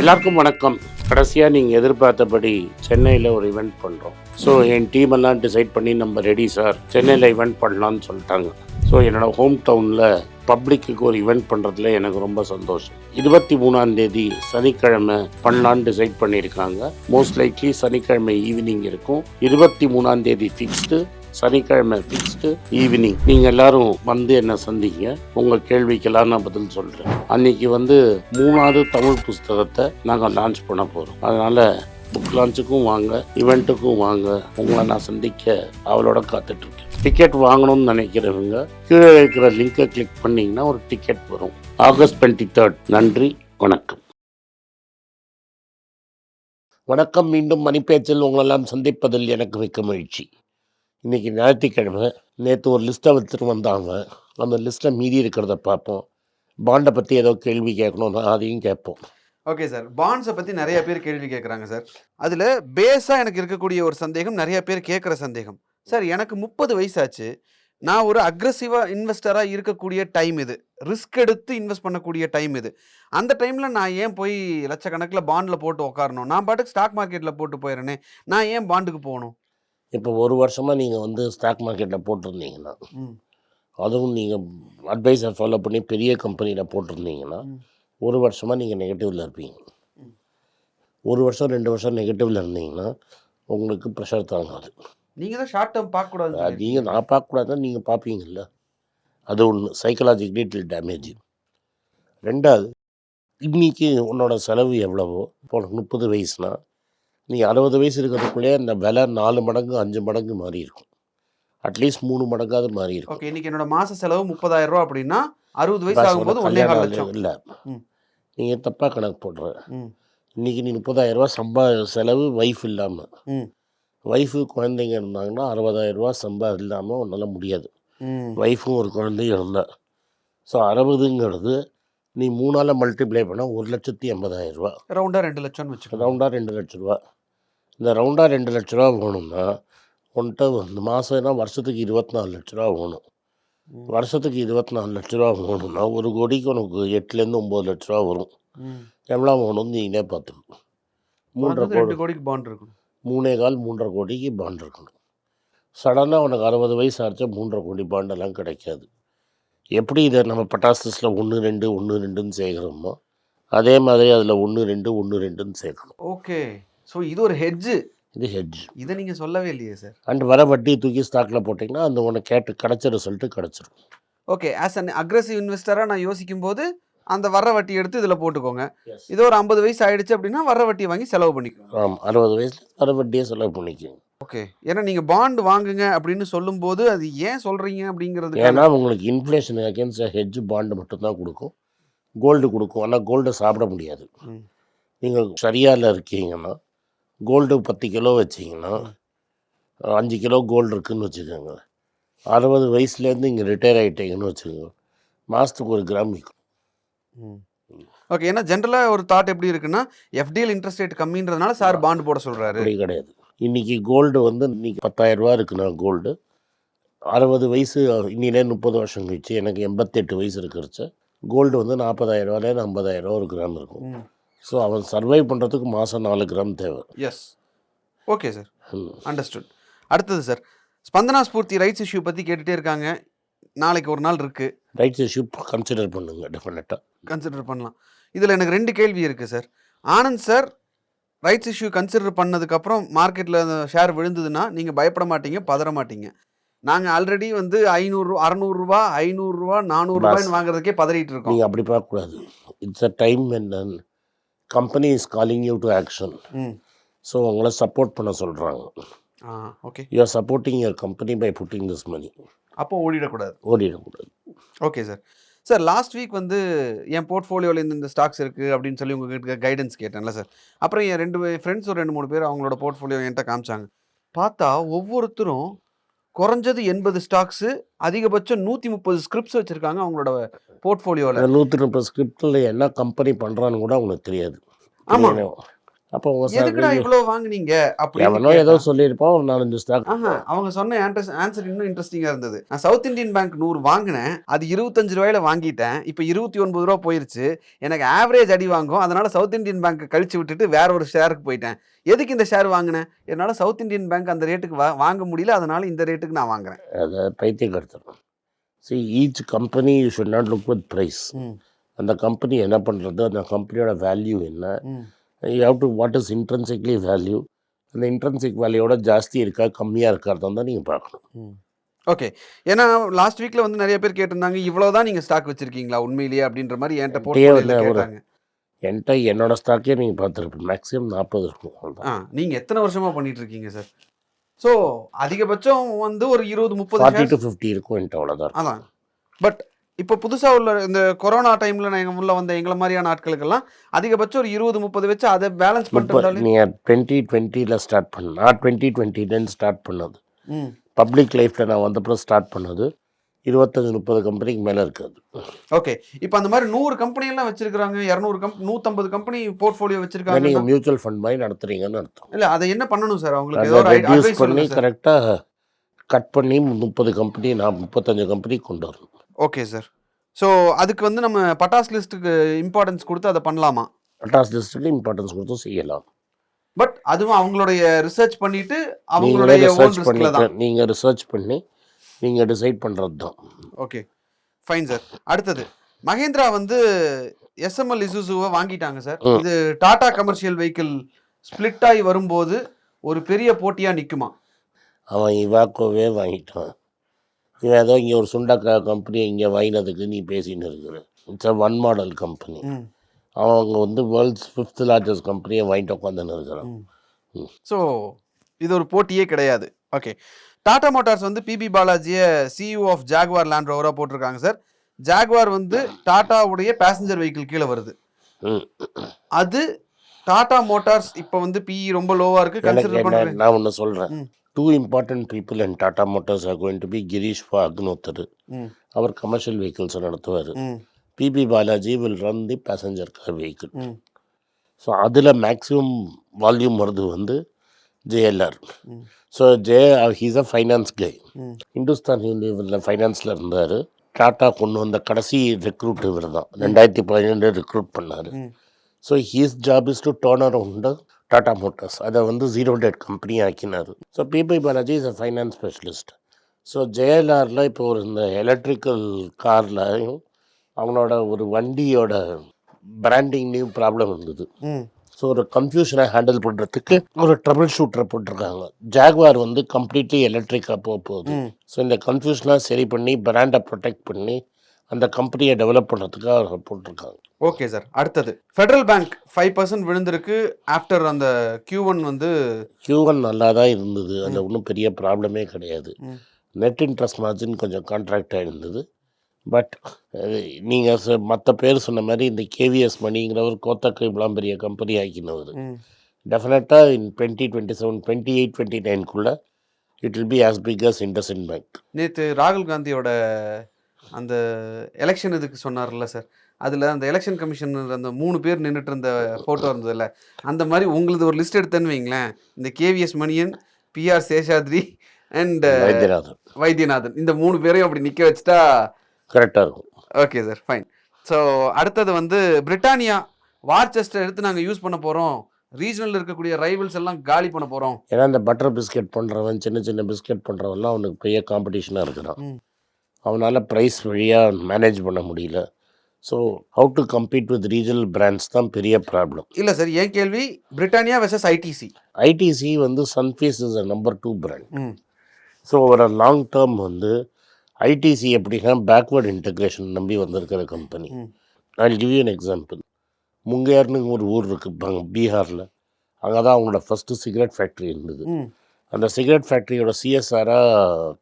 எல்லாருக்கும் வணக்கம். கடைசியாக நீங்கள் எதிர்பார்த்தபடி சென்னையில் ஒரு இவெண்ட் பண்ணுறோம் ஸோ என் டீம் எல்லாம் டிசைட் பண்ணி நம்ம ரெடி சார் சென்னையில் இவெண்ட் பண்ணலான்னு சொல்லிட்டாங்க. ஸோ என்னோட ஹோம் டவுனில் பப்ளிக்கு ஒரு இவெண்ட் பண்ணுறதுல எனக்கு ரொம்ப சந்தோஷம். இருபத்தி மூணாம் தேதி சனிக்கிழமை பண்ணலான்னு டிசைட் பண்ணியிருக்காங்க. மோஸ்ட் லைக்லி சனிக்கிழமை ஈவினிங் இருக்கும். இருபத்தி மூணாம் தேதி ஃபிக்ஸ்டு சனிக்கிழமை ஃபிக்ஸ்டு ஈவினிங் நீங்கள் எல்லாரும் வந்து என்னை சந்திங்க? உங்கள் கேள்விக்கெல்லாம் நான் பதில் சொல்கிறேன் அன்னைக்கு வந்து மூணாவது தமிழ் புஸ்தகத்தை நாங்கள் லான்ச் பண்ண போகிறோம் அதனால் புக் லான்ச்சுக்கும் வாங்க இவெண்ட்டுக்கும் வாங்க உங்களை நான் சந்திக்க அவளோட காத்துட்ருக்கேன். டிக்கெட் வாங்கணும்னு நினைக்கிறவங்க கீழே இருக்கிற லிங்கை கிளிக் பண்ணிங்கன்னா ஒரு டிக்கெட் வரும். ஆகஸ்ட் டுவெண்ட்டி தேர்ட் நன்றி வணக்கம். வணக்கம் மீண்டும் மணிப்பேச்சில் உங்களெல்லாம் சந்திப்பதில் எனக்கு மிக்க மகிழ்ச்சி. இன்றைக்கி ஞாயிற்றுக்கிழமை நேற்று ஒரு லிஸ்ட்டை வச்சுட்டு வந்தாங்க. அந்த லிஸ்ட்டில் மீதி இருக்கிறத பார்ப்போம். பாண்டை பற்றி ஏதோ கேள்வி கேட்கணும்னா அதையும் கேட்போம். ஓகே சார் பாண்ட்ஸை பற்றி நிறைய பேர் கேள்வி கேட்குறாங்க சார் அதில் பேஸாக எனக்கு இருக்கக்கூடிய ஒரு சந்தேகம் நிறைய பேர் கேட்குற சந்தேகம். சார் எனக்கு முப்பது வயசாச்சு. நான் ஒரு அக்ரஸிவாக இன்வெஸ்டராக இருக்கக்கூடிய டைம் இது. ரிஸ்க் எடுத்து இன்வெஸ்ட் பண்ணக்கூடிய டைம் இது. அந்த டைமில் நான் ஏன் போய் லட்சக்கணக்கில் பாண்டில் போட்டு உட்காரணும் நான் பாட்டுக்கு ஸ்டாக் மார்க்கெட்டில் போட்டு போயிடுறேனே. நான் ஏன் பாண்டுக்கு போகணும்? இப்போ ஒரு வருஷமாக நீங்கள் வந்து ஸ்டாக் மார்க்கெட்டில் போட்டிருந்தீங்கன்னா அதுவும் நீங்கள் அட்வைஸை ஃபாலோ பண்ணி பெரிய கம்பெனியில் போட்டிருந்தீங்கன்னா. ஒரு வருஷமாக நீங்கள் நெகட்டிவில் இருப்பீங்க. ஒரு வருஷம் ரெண்டு வருஷம் நெகட்டிவில் இருந்தீங்கன்னா உங்களுக்கு ப்ரெஷர் தாங்காது. நீங்கள் தான் ஷார்ட் டேர்ம் பார்க்கக்கூடாது நீங்கள் நான் பார்க்கக்கூடாதுன்னு நீங்கள் பார்ப்பீங்கல்ல? அது ஒன்று சைக்கலாஜிக்கலி இட் டேமேஜ் ரெண்டாவது இன்னைக்கு உன்னோட செலவு எவ்வளவோ இப்போ முப்பது வயசுனா நீ அறுபது வயசு இருக்கிறதுக்குள்ளே அந்த விலை நாலு மடங்கு அஞ்சு மடங்கு மாறி இருக்கும். அட்லீஸ்ட் மூணு மடங்காவது மாறி இருக்கும். ஓகே இன்னைக்கு என்னோட மாச செலவு முப்பதாயிரம் ரூபா அப்படின்னா அறுபது வயசு ஆகும்போது கால் லட்சம். இல்லை. நீங்கள் தப்பாக கணக்கு போடுற. இன்னைக்கு நீ முப்பதாயிரம் ரூபா சம்பா செலவு ஒய்ஃப் இல்லாமல் ஒய்ஃபு குழந்தைங்க இருந்தாங்கன்னா அறுபதாயிரம் ரூபா சம்பா இல்லாமல் உன்னால் முடியாது. ஒய்ஃபும் ஒரு குழந்தையும் இருந்தா. ஸோ அறுபதுங்கிறது நீ மூணால் மல்டிப்ளை பண்ணால் ஒரு லட்சத்தி எண்பதாயிரம் ரூபா. ரவுண்டாக ரெண்டு லட்சம்னு வச்சுக்கோங்க ரவுண்டாக ரெண்டு லட்ச ரூபா. இந்த ரவுண்டாக ரெண்டு லட்ச ரூபா வேணும்னா உன்கிட்ட இந்த மாதம்னா வருஷத்துக்கு இருபத்தி நாலு லட்ச ரூபா வேணும். வருஷத்துக்கு இருபத்தி நாலு லட்ச ரூபா வேணும்னா ஒரு கோடிக்கு உனக்கு எட்டுலேருந்து ஒம்பது லட்ச ரூபா வரும். எவ்வளோ வேணும்னு நீங்களே பார்த்துக்கோ. உனக்கு மூன்றரை கோடி. கோடிக்கு பாண்ட் இருக்கணும். மூணே கால் மூன்றரை கோடிக்கு பாண்ட் இருக்கணும். சடனாக உனக்கு அறுபது வயசு ஆச்சா மூன்றரை கோடி பாண்டெல்லாம் கிடைக்காது. எப்படி இதை நம்ம பட்டாசஸில் ஒன்று ரெண்டு ஒன்று ரெண்டுன்னு சேர்க்குறோமோ அதே மாதிரி அதில் ஒன்று ரெண்டு ஒன்று ரெண்டுன்னு சேர்க்கணும். ஓகே. ஸோ இது ஒரு ஹெட்ஜு இது ஹெட்ஜ் இதை நீங்கள் சொல்லவே இல்லையே சார் அண்ட் வர வட்டி தூக்கி ஸ்டாக்கில் போட்டிங்கன்னா அந்த உனக்கு கேட்டு கிடச்ச ரிசல்ட்டு கிடச்சிரும். ஓகே. ஆஸ் அன் அக்ரஸிவ் இன்வெஸ்டராக நான் யோசிக்கும் போது அந்த வர்ற வட்டி எடுத்து இதில் போட்டுக்கோங்க. இது ஒரு ஐம்பது வயசு ஆயிடுச்சு அப்படின்னா வர்ற வட்டி வாங்கி செலவு பண்ணிக்கோங்க. ஆமாம் அறுபது வயசில் வர வட்டியே செலவு பண்ணிக்கோங்க. ஓகே. ஏன்னா நீங்கள் பாண்ட் வாங்குங்க அப்படின்னு சொல்லும்போது அது ஏன் சொல்கிறீங்க அப்படிங்கிறது ஏன்னா உங்களுக்கு இன்ஃப்ளேஷன் அகேன்ஸ்ட் ஹெட்ஜ் பாண்டு மட்டும்தான் கொடுக்கும். கோல்டு கொடுக்கும். ஆனால் கோல்டை சாப்பிட முடியாது. நீங்கள் சரியால இருக்கீங்கன்னா கோல்டு பத்து கிலோ வச்சிங்கன்னா அஞ்சு கிலோ கோல்டு இருக்குன்னு வச்சுக்கோங்க. அறுபது வயசுலேருந்து இங்கே ரிட்டையர் ஆகிட்டீங்கன்னு வச்சுக்கோங்க. மாதத்துக்கு ஒரு கிராம் விற்கும் ஓகே. ஏன்னா ஜென்ரலாக ஒரு தாட் எப்படி இருக்குன்னா எஃப்டிஎல் இன்ட்ரெஸ்ட் ரேட் கம்மின்றதுனால சார் பாண்ட் போட சொல்கிறாரு கிடையாது. இன்னைக்கு கோல்டு வந்து இன்னைக்கு பத்தாயிரம் ரூபா இருக்குன்னா கோல்டு அறுபது வயசு இன்னிலே முப்பது வருஷம் கழிச்சு எனக்கு எண்பத்தெட்டு வயசு இருக்கிறச்ச. கோல்டு வந்து ஐம்பதாயிரம் ரூபா ஒரு கிராம் இருக்கும். ஸோ அவன் சர்வைவ் பண்ணுறதுக்கு மாதம் நாலு கிராம் தேவை. Yes okay sir. அண்டர்ஸ்டுட் அடுத்தது sir Spandana Sphoorty rights issue பற்றி கேட்டுகிட்டே இருக்காங்க. நாளைக்கு ஒரு நாள் இருக்குது ரைட்ஸ் இஷ்யூ கன்சிடர் பண்ணுங்க டெஃபினட்டாக கன்சிடர் பண்ணலாம். இதில் எனக்கு ரெண்டு கேள்வி இருக்குது sir Anand sir rights issue consider பண்ணதுக்கப்புறம் மார்க்கெட்டில் அந்த ஷேர் விழுந்ததுன்னா நீங்கள் பயப்பட மாட்டீங்க பதற மாட்டீங்க. நாங்கள் ஆல்ரெடி வந்து ஐநூறு அறநூறுரூவா ஐநூறுரூவா நானூறுரூவான்னு வாங்குறதுக்கே பதறிட்டு இருக்கோம். நீங்கள் அப்படி பார்க்கக்கூடாது. இட்ஸ் அ டைம் என்ன company is calling you to action ம். ஸோ உங்களை சப்போர்ட் பண்ண சொல்கிறாங்க okay you are supporting your company by putting this money அப்போ ஓடிடக்கூடாது. ஓடிடக்கூடாது. Okay sir sir last week வந்து என் போர்ட்ஃபோலியோவில் இந்த இந்த ஸ்டாக்ஸ் இருக்குது அப்படின்னு சொல்லி உங்ககிட்ட கைடன்ஸ் கேட்டேன்ல சார். அப்புறம் என் ரெண்டு ஃப்ரெண்ட்ஸ் ஒரு ரெண்டு மூணு பேர் அவங்களோட போர்ட்ஃபோலியோ என்கிட்ட காமிச்சாங்க. பார்த்தா ஒவ்வொருத்தரும் குறைஞ்சது எண்பது ஸ்டாக்ஸு அதிகபட்சம் நூற்றி முப்பது ஸ்கிரிப்ட்ஸ் வச்சுருக்காங்க அவங்களோட போர்ட்ஃபோலியோவில் நூற்றி முப்பது ஸ்கிரிப்டில் என்ன கம்பெனி பண்ணுறான்னு கூட அவங்களுக்கு தெரியாது. ஆமா. அப்போ எதுக்குடா சார் இவ்வளவு வாங்குனீங்க? அப்படின்னு எவனோ ஏதோ சொல்லியிருப்பான் ஒரு நாலஞ்சு ஸ்டாக் அவங்க சொன்ன ஆன்சர் இன்னும் இன்ட்ரெஸ்டிங்கா இருந்தது. நான் சவுத் இந்தியன் பேங்க் நூறு வாங்கினேன். அது இருபத்தஞ்சு ரூபாயில வாங்கிட்டேன். இப்போ இருபத்தி ஒன்பது ரூபா போயிருச்சு. எனக்கு ஆவரேஜ் அடி வாங்கும். அதனால சவுத் இந்தியன் பேங்க் கழிச்சு விட்டுட்டு வேற ஒரு ஷேருக்கு போயிட்டேன். எதுக்கு இந்த ஷேர் வாங்கினேன்? என்னால சவுத் இந்தியன் பேங்க் அந்த ரேட்டுக்கு வா வாங்க முடியல. அதனால இந்த ரேட்டுக்கு நான் வாங்குறேன். அதை பைத்தியப்படுத்தணும் see each company you should not look with price அந்த கம்பெனி என்ன பண்ணுறது அந்த கம்பெனியோட வேல்யூ என்ன? You have to what is intrinsically value அந்த இன்ட்ரென்சிக் வேல்யூவோட ஜாஸ்தி இருக்கா கம்மியாக இருக்கிறதா தான் நீங்கள் பார்க்கணும். ஓகே ஏன்னா லாஸ்ட் வீக்ல வந்து நிறைய பேர் கேட்டிருந்தாங்க இவ்வளவுதான் நீங்க ஸ்டாக் வச்சிருக்கீங்களா? உண்மையிலேயே? அப்படின்ற மாதிரி என்கிட்ட கேட்டாங்க. என்கிட்ட என்னோட ஸ்டாக்கே நீங்கள் பார்த்துருப்பீங்க. மேக்ஸிமம் நாற்பது இருக்கும் ஆ நீங்க எத்தனை வருஷமா பண்ணிட்டு இருக்கீங்க சார் ஸோ அதிகபட்சம் வந்து ஒரு இருபது முப்பது ஃபார்ட்டி டு ஃபிஃப்டி இருக்கும் என்கிட்ட அவ்வளோதான் அதான். பட் இப்போ புதுசா உள்ள இந்த கொரோனா டைம்ல நான் எங்க உள்ள வந்த எங்களை மாதிரியான ஆட்களுக்கெல்லாம் அதிகபட்சம் ஒரு இருபது முப்பது வச்சு அதை பேலன்ஸ் இருந்தாலே நீங்கள் டுவெண்ட்டி டுவெண்ட்டியில் ஸ்டார்ட் பண்ண. நான் டுவெண்ட்டி டுவெண்ட்டிலேருந்து ஸ்டார்ட் பண்ணது. பப்ளிக் லைஃப்பில் நான் வந்தப்பறம் ஸ்டார்ட் பண்ணது. இருபத்தஞ்சு முப்பது கம்பெனிக்கு மேலே இருக்காது ஓகே இப்போ அந்த மாதிரி நூறு கம்பெனி எல்லாம் வச்சிருக்காங்க இரநூறு கம்பெனி நூத்தம்பது கம்பெனி போர்ட்ஃபோலியோ நீங்கள் வச்சிருக்காங்க மியூச்சுவல் ஃபண்ட் மாதிரி நடத்துறீங்கன்னு அர்த்தம். இல்ல அதை என்ன பண்ணணும் சார் அவங்களுக்கு பண்ணி கரெக்டாக கட் பண்ணி முப்பது கம்பெனி நான் முப்பத்தஞ்சு கம்பெனி கொண்டு வரணும். ஓகே சார் ஸோ அதுக்கு வந்து நம்ம பட்டாஸ் லிஸ்ட்டுக்கு இம்பார்ட்டன்ஸ் கொடுத்து அதை பண்ணலாமா? பட்டாஸ் லிஸ்ட்டுக்கு இம்பார்ட்டன்ஸ் கொடுத்து செய்யலாம். பட் அதுவும் அவங்களுடைய ரிசர்ச் பண்ணிட்டு அவங்களுடைய ரிசர்ச் தான். நீங்கள் ரிசர்ச் பண்ணி நீங்கள் டிசைட் பண்ணுறது தான். ஓகே ஃபைன் சார் அடுத்தது. மகேந்திரா வந்து எஸ்எம்எல் இசுசுவை வாங்கிட்டாங்க சார். இது டாடா கமர்ஷியல் வெஹிக்கிள் ஸ்பிளிட் ஆகி வரும்போது ஒரு பெரிய போட்டியா நிக்குமா? அவன் இவாக்கோவே வாங்கிட்டான். ஏதோ இங்கே ஒரு சுண்டக்கா கம்பெனி இங்கே வாங்கினதுக்கு நீ பேசின்னு இருக்கிற. It's a one model company அவங்க வந்து வேர்ல்ட்ஸ் ஃபிஃப்த் லார்ஜஸ்ட் கம்பெனியை வாங்கிட்டு உட்காந்துன்னு இருக்கிறான் ஸோ இது ஒரு போட்டியே கிடையாது. ஓகே டாடா மோட்டார்ஸ் வந்து பிபி பாலாஜியை சிஇஓ ஆஃப் ஜாகுவார் லேண்ட் ரோவராக போட்டிருக்காங்க சார் ஜாகுவார் வந்து டாட்டாவுடைய பேசஞ்சர் வெஹிக்கிள் கீழே வருது. அது டாடா மோட்டார்ஸ் இப்போ வந்து பிஇ ரொம்ப லோவா இருக்கு. எனக்கு கன்சிடர் பண்ணுறேன் நான் ஒன்று சொல்கிறேன் two important people and Motors are going to be Girish ஃபாக்னு ஒருத்தர் ம் அவர் கமர்ஷியல் வெஹிக்கிள்ஸை நடத்துவார். PB Balaji will run the passenger car vehicle so அதில் மேக்ஸிமம் வால்யூம் வருது வந்து JLR. So J he's a finance guy Hindustan யூனிவரில் ஃபைனான்ஸில் இருந்தார். டாட்டா கொண்டு வந்த கடைசி ரெக்ரூட் இவர் தான் ரெண்டாயிரத்தி பதினேழு ரெக்ரூட் பண்ணார். So he's job is to turn around Tata Motors அதை வந்து ஜீரோ டேட் கம்பெனி ஆக்கினார். So PB Balaji is a finance specialist so ஜேஎல்ஆரில் இப்போ ஒரு இந்த எலக்ட்ரிக்கல் கார்லையும் அவங்களோட ஒரு வண்டியோட பிராண்டிங்லேயும் ப்ராப்ளம் இருந்தது. ஸோ ஒரு கன்ஃபியூஷனை ஹேண்டில் பண்ணுறதுக்கு ஒரு ட்ரபிள் ஷூட்டரை போட்டிருக்காங்க. ஜாக்வார் வந்து கம்ப்ளீட்லி எலக்ட்ரிக்காக போக போகுது. ஸோ இந்த கன்ஃபியூஷனாக சரி பண்ணி பிராண்டை ப்ரொடெக்ட் பண்ணி அந்த கம்பெனியை டெவலப் பண்ணுறதுக்காக அவர் போட்டிருக்காங்க. ஓகே சார் அடுத்தது. ஃபெடரல் பேங்க் ஃபைவ் பர்சன்ட் விழுந்திருக்கு ஆஃப்டர் அந்த Q1 ஒன் வந்து Q1 நல்லா தான் இருந்தது. அதில் ஒன்றும் பெரிய ப்ராப்ளமே கிடையாது. நெட் இன்ட்ரெஸ்ட் மார்ஜின் கொஞ்சம் கான்ட்ராக்ட் ஆகிருந்தது பட் நீங்கள் மற்ற பேர் சொன்ன மாதிரி இந்த கேவிஎஸ் மணிங்கிறவர் கோத்தக்கு இவ்வளோ பெரிய கம்பெனி ஆக்கினவர். டெஃபினட்டாக in twenty twenty seven twenty eight twenty நைன்குள்ளே it will be as big as IndusInd Bank நேற்று ராகுல் காந்தியோட அந்த எலெக்ஷன் இதுக்கு சொன்னார்ல சார் அதில் அந்த எலெக்ஷன் கமிஷன் அந்த மூணு பேர் நின்றுட்டு இருந்த ஃபோட்டோ இருந்ததுல்ல அந்த மாதிரி உங்களது ஒரு லிஸ்ட் எடுத்தேன்னு வைங்களேன். இந்த KVS Manian PR Seshadri and Vaidyanathan. Vaidyanathan. இந்த மூணு பேரையும் அப்படி நிற்க வச்சுட்டா கரெக்டாக இருக்கும். ஓகே சார் ஃபைன் ஸோ அடுத்தது வந்து பிரிட்டானியா வார் செஸ்ட்டை எடுத்து நாங்கள் யூஸ் பண்ண போகிறோம் ரீஜனல் இருக்கக்கூடிய ரைவல்ஸ் எல்லாம் காலி பண்ண போகிறோம் ஏன்னா இந்த பட்டர் பிஸ்கெட் பண்ணுறவன் சின்ன சின்ன பிஸ்கெட் பண்ணுறவன்லாம் அவனுக்கு பெரிய காம்படிஷனாக இருக்கிறான். அவனால் ப்ரைஸ் வழியாக மேனேஜ் பண்ண முடியல. So how to compete with regional brands தான் பெரிய ப்ராப்ளம் இல்லை சார் என் கேள்வி? பிரிட்டானியா வெர்சஸ் ஐடிசி ஐடிசி வந்து Sunfeast is a number two brand so ஒரு லாங் டேர்ம் வந்து ஐடிசி எப்படின்னா பேக்வேர்ட் இன்டகிரேஷன் நம்பி வந்திருக்கிற company. I give you an example முங்கேர்னு ஒரு ஊர் இருக்குது பீகாரில். அங்கே தான் அவங்களோட ஃபஸ்ட்டு சிகரெட் ஃபேக்ட்ரி இருந்தது. அந்த சிகரெட் ஃபேக்ட்ரியோட சிஎஸ்ஆராக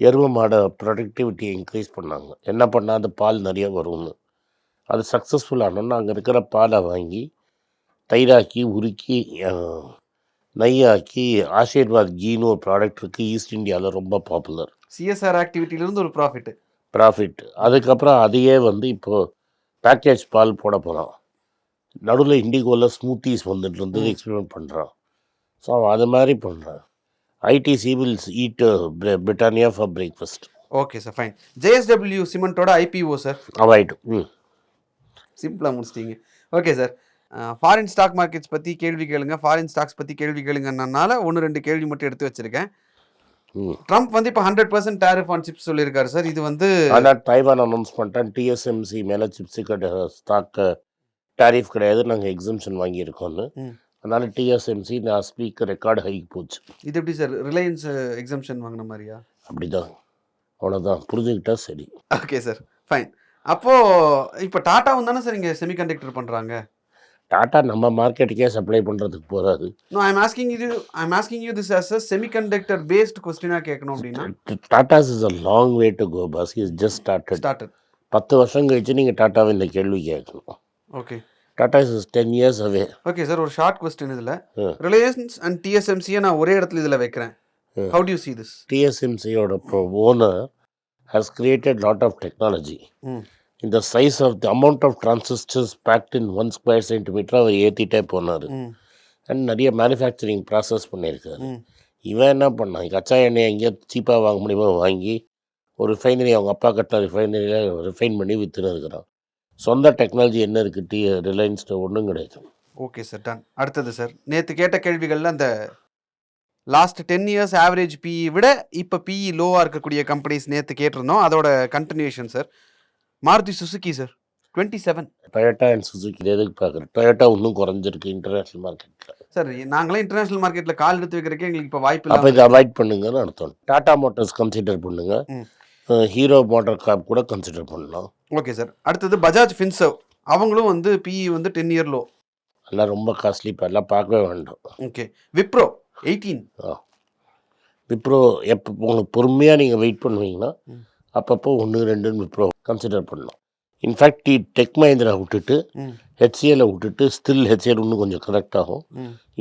எரும மாட ப்ரொடக்டிவிட்டியை இன்க்ரீஸ் பண்ணாங்க. என்ன பண்ணால் அந்த பால் நிறைய வரும்னு. அது சக்ஸஸ்ஃபுல் ஆனோன்னா அங்கே இருக்கிற பாலை வாங்கி தயிராக்கி உருக்கி அஹ், நெய்யாக்கி ஆஷீர்வாத் கீன்னு ஒரு ப்ராடக்ட் இருக்குது ஈஸ்ட் இந்தியாவில் ரொம்ப பாப்புலர் சிஎஸ்ஆர் ஆக்டிவிட்டியிலிருந்து ஒரு ப்ராஃபிட் ப்ராஃபிட் அதுக்கப்புறம் அதையே வந்து இப்போது பேக்கேஜ் பால் போட போகிறோம் நடுவில் இண்டிகோவில் ஸ்மூத்திஸ் வந்துட்டு இருந்தது. எக்ஸ்பெரிமெண்ட் பண்ணுறான் ஸோ அது மாதிரி பண்ணுறான் ITC will eat Britannia for breakfast okay sir fine JSW சிமெண்ட்டோட IPO sir avoid ம் சிம்பிளாக முடிச்சிட்டீங்க. Okay sir foreign stock markets பற்றி கேள்வி கேளுங்க. ஃபாரின் ஸ்டாக்ஸ் பற்றி கேள்வி கேளுங்கன்னால ஒன்று ரெண்டு கேள்வி மட்டும் எடுத்து வச்சிருக்கேன். ட்ரம்ப் வந்து இப்போ hundred percent tariff on chips சொல்லியிருக்காரு சார் இது வந்து ஆனால் டைவான் அனௌன்ஸ் பண்ணிட்டேன். டிஎஸ்எம்சி மேலே சிப்ஸு ஸ்டாக்கு டாரிஃப் கிடையாது. நாங்கள் எக்ஸம்ஷன் வாங்கியிருக்கோன்னு ம். அதனால் டிஎஸ்எம்சி நான் ஸ்பீக்கர் ரெக்கார்டு ஹைக்கு போச்சு. இது எப்படி சார் ரிலையன்ஸ் எக்ஸம்ஷன் வாங்கின மாதிரியா? அப்படிதான். அவ்வளோதான் புரிஞ்சுக்கிட்டா சரி. ஓகே சார் ஃபைன் அப்போது இப்போ டாட்டாவும் தானே சார் இங்கே செமிகண்டக்டர் பண்ணுறாங்க டாட்டா நம்ம மார்க்கெட்டுக்கே சப்ளை பண்ணுறதுக்கு போகாது நோ ஐம் ஆஸ்கிங் இது I'm asking you this as a semiconductor based கொஸ்டினாக கேட்கணும் அப்படின்னா? Tata's is a long way to go boss is just started started பத்து வருஷம் கழிச்சு நீங்கள் டாட்டாவை இந்த கேள்வி கேட்கணும். Okay Tata is ten years away okay sir ஒரு ஷார்ட் கொஸ்டின் இதில். ரிலையன்ஸ் அண்ட் டிஎஸ்எம்சியை நான் ஒரே இடத்துல இதில் வைக்கிறேன். How you see this டிஎஸ்எம்சியோட owner has created lot of technology இந்த size of the amount of transistors packed in one square centimetre அவர் ஏற்றிட்டே போனார். அண்ட் நிறைய மேனுஃபேக்சரிங் ப்ராசஸ் பண்ணியிருக்காரு. இவன் என்ன பண்ணான்? கச்சா எண்ணெய் எங்கேயோ சீப்பாக வாங்க முடியுமோ வாங்கி ஒரு ரிஃபைனரி அவங்க அப்பா கட்டின ரிஃபைனரியில் ரிஃபைன் பண்ணி விற்றுன்னு இருக்கிறான். சொந்த டெக்னாலஜி என்ன இருக்குது டி ரிலையன்ஸ்ட்டு ஒன்றும் கிடையாது. ஓகே சார் டன் அடுத்தது சார் நேற்று கேட்ட கேள்விகளில் அந்த last ten years average PE விட இப்போ பிஇ லோவாக இருக்கக்கூடிய கம்பெனிஸ் நேற்று கேட்டிருந்தோம். அதோட continuation sir Maruti Suzuki sir twenty seven Toyota and Suzuki எதுக்கு பார்க்குறேன் டொயோட்டா இன்னும் குறைஞ்சிருக்கு இன்டர்நேஷ்னல் மார்க்கெட்டில் சார் நாங்களே இன்டர்நேஷனல் மார்க்கெட்டில் கால் எடுத்து வைக்கிறக்கே எங்களுக்கு இப்போ வாய்ப்பு அப்போ இதை அவாய்ட் பண்ணுங்கன்னு அர்த்தம். டாடா மோட்டார்ஸ் கன்சிடர் பண்ணுங்க. ஹீரோ மோட்டார் காப் கூட கன்சிடர் பண்ணலாம். Okay sir. அடுத்தது பஜாஜ் ஃபின்சர்வ் அவங்களும் வந்து பிஇ வந்து டென் இயர் லோ எல்லாம் ரொம்ப காஸ்ட்லி இப்போ எல்லாம் பார்க்கவே வேண்டாம். ஓகே. விப்ரோ எயிட்டீன் விப்ரோ எப்போ உங்களுக்கு பொறுமையாக நீங்கள் வெயிட் பண்ணுவீங்கன்னா. அப்பப்போ ஒன்று ரெண்டுன்னு விப்ரோ கன்சிடர் பண்ணலாம். இன்ஃபேக்ட் டி டெக் மஹிந்திரா விட்டுட்டு ஹெச்சிஎலை விட்டுட்டு ஸ்டில் ஹெச்சிஎல் இன்னும் கொஞ்சம் கரெக்ட் ஆகும்.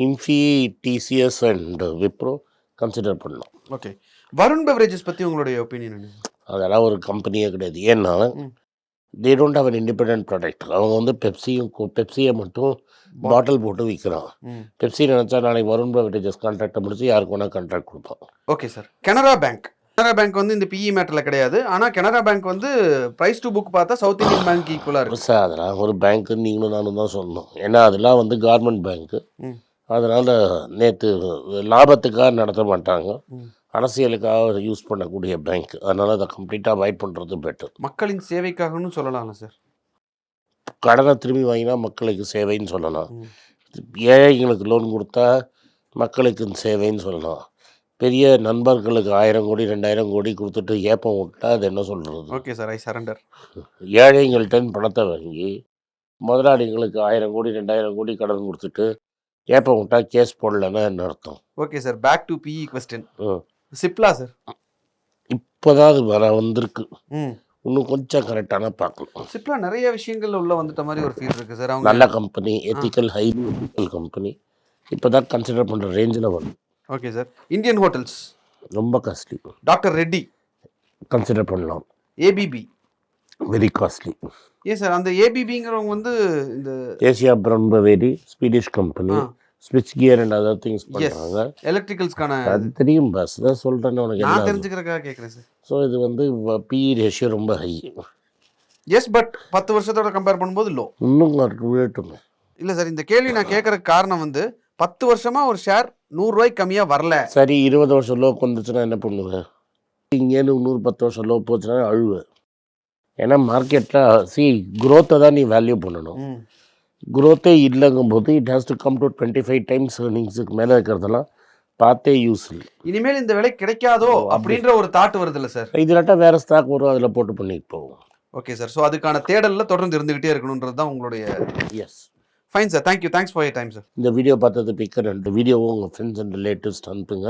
Infy TCS and Wipro consider பண்ணலாம். ஓகே. வருண் பெவரேஜஸ் பற்றி உங்களுடைய ஒப்பீனியன் என்ன? அதெல்லாம் ஒரு கம்பெனியே கிடையாது. ஏன்னா. They don't have an independent product அவங்க வந்து பெப்சியும் பெப்சியை மட்டும் பாட்டில் போட்டு விற்கிறான் பெப்சி நினச்சா நாளைக்கு வருண் பெவரேஜஸ் கான்ட்ராக்டை முடிச்சு யாருக்கு வேணால் கான்ட்ராக்ட் கொடுப்பான். Okay sir Canara Bank Canara Bank வந்து இந்த பிஇ மேட்டரில் கிடையாது. ஆனால் கனரா பேங்க் வந்து ப்ரைஸ் டு புக் பார்த்தா சவுத் இந்தியன் பேங்க் ஈக்குவலாக இருக்கு. சார் அதெல்லாம் ஒரு பேங்க்கு நீங்களும் நானும் தான் சொல்லணும். ஏன்னா அதெல்லாம் வந்து கவர்மெண்ட் பேங்க்கு. அதனால் நேற்று லாபத்துக்காக நடத்த மாட்டாங்க. அரசியலுக்காக யூஸ் பண்ணக்கூடிய பேங்க் அதனால் அதை கம்ப்ளீட்டாக அவாய்ட் பண்ணுறது பெட்டர் மக்களின் சேவைக்காகன்னு சொல்லலாம்ல சார் கடனை திரும்பி வாங்கினா மக்களுக்கு சேவைன்னு சொல்லலாம். ஏழைங்களுக்கு லோன் கொடுத்தா மக்களுக்கு சேவைன்னு சொல்லலாம். பெரிய நண்பர்களுக்கு ஆயிரம் கோடி ரெண்டாயிரம் கோடி கொடுத்துட்டு ஏப்பம் விட்டா அது என்ன சொல்கிறது ஓகே சார் ஐ சரண்டர் ஏழைங்கள்ட்ட பணத்தை வாங்கி முதலாளிங்களுக்கு ஆயிரம் கோடி ரெண்டாயிரம் கோடி கடன் கொடுத்துட்டு ஏப்பம் விட்டா கேஸ் போடலன்னா என்ன அர்த்தம்? Okay sir back to PE question ம். சிப்லா சார் இப்போதான் அது வர வந்திருக்கு. இன்னும் கொஞ்சம் கரெக்டான பார்க்கலாம். சிப்லா நிறைய விஷயங்கள்ல உள்ள வந்துட்ட மாதிரி ஒரு ஃபீல் இருக்கு சார் அவங்க நல்ல company ethical high ethical company இப்போ தான் கன்சிடர் பண்ணுற ரேஞ்சில் வரும். ஓகே சார் இந்தியன் ஹோட்டல்ஸ் ரொம்ப காஸ்ட்லி டாக்டர் ரெட்டி கன்சிடர் பண்ணலாம். ஏபிபி வெரி காஸ்ட்லி ஏன் சார் அந்த ஏபிபிங்கிறவங்க வந்து இந்த Asia Brown Boveri Swedish company. ஸ்விட்ச் கியர் அண்ட் அதர் திங்ஸ் பண்ணுறாங்க எலக்ட்ரிக்கல்ஸ்க்கான அது தெரியும் பஸ் தான் சொல்கிறேன்னு உனக்கு நான் தெரிஞ்சுக்கிறதுக்காக கேட்குறேன் சார் ஸோ இது வந்து பிஇ ரேஷியோ ரொம்ப ஹை எஸ் பட் பத்து வருஷத்தோட கம்பேர் பண்ணும்போது லோ இன்னும் ரேட்டுமே இல்லை சார் இந்த கேள்வி நான் கேட்கறதுக்கு காரணம் வந்து பத்து வருஷமா ஒரு ஷேர் நூறுரூவாய்க்கு கம்மியாக வரல. சரி இருபது வருஷம் லோ வந்துச்சுன்னா என்ன பண்ணுவேன் இங்கேருந்து நூறு பத்து வருஷம் லோ போச்சுன்னா அழுவேன் ஏன்னா மார்க்கெட்டில் சி growth-அ தான் நீ வேல்யூ பண்ணணும். Growth-ஏ இல்லைங்கும்போது it has to come to twenty five times ஏர்னிங்ஸுக்கு மேலே இருக்கிறதெல்லாம் பார்த்தே யூஸ் இல்லை. இனிமேல் இந்த விலை கிடைக்காதோ. அப்படின்ற ஒரு தாட் வருதுல்ல சார் இதிலாட்டா வேறு ஸ்டாக் வரும் அதில் போட்டு பண்ணிட்டு போவோம். ஓகே சார் ஸோ அதுக்கான தேடல்ல தொடர்ந்து இருந்துகிட்டே இருக்கணுன்றது தான் உங்களுடைய yes fine sir thank you thanks for your time sir இந்த வீடியோ பார்த்தது பிக்க ரெண்டு வீடியோவும் உங்கள் ஃப்ரெண்ட்ஸ் அண்ட் ரிலேட்டிவ்ஸ் அனுப்புங்க.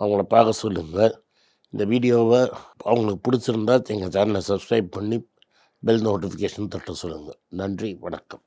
அவங்கள பார்க்க சொல்லுங்கள் இந்த வீடியோவை அவங்களுக்கு பிடிச்சிருந்தா எங்கள் சேனலை சப்ஸ்கிரைப் பண்ணி பெல் நோட்டிஃபிகேஷன் தட்ட சொல்லுங்கள் நன்றி. வணக்கம்.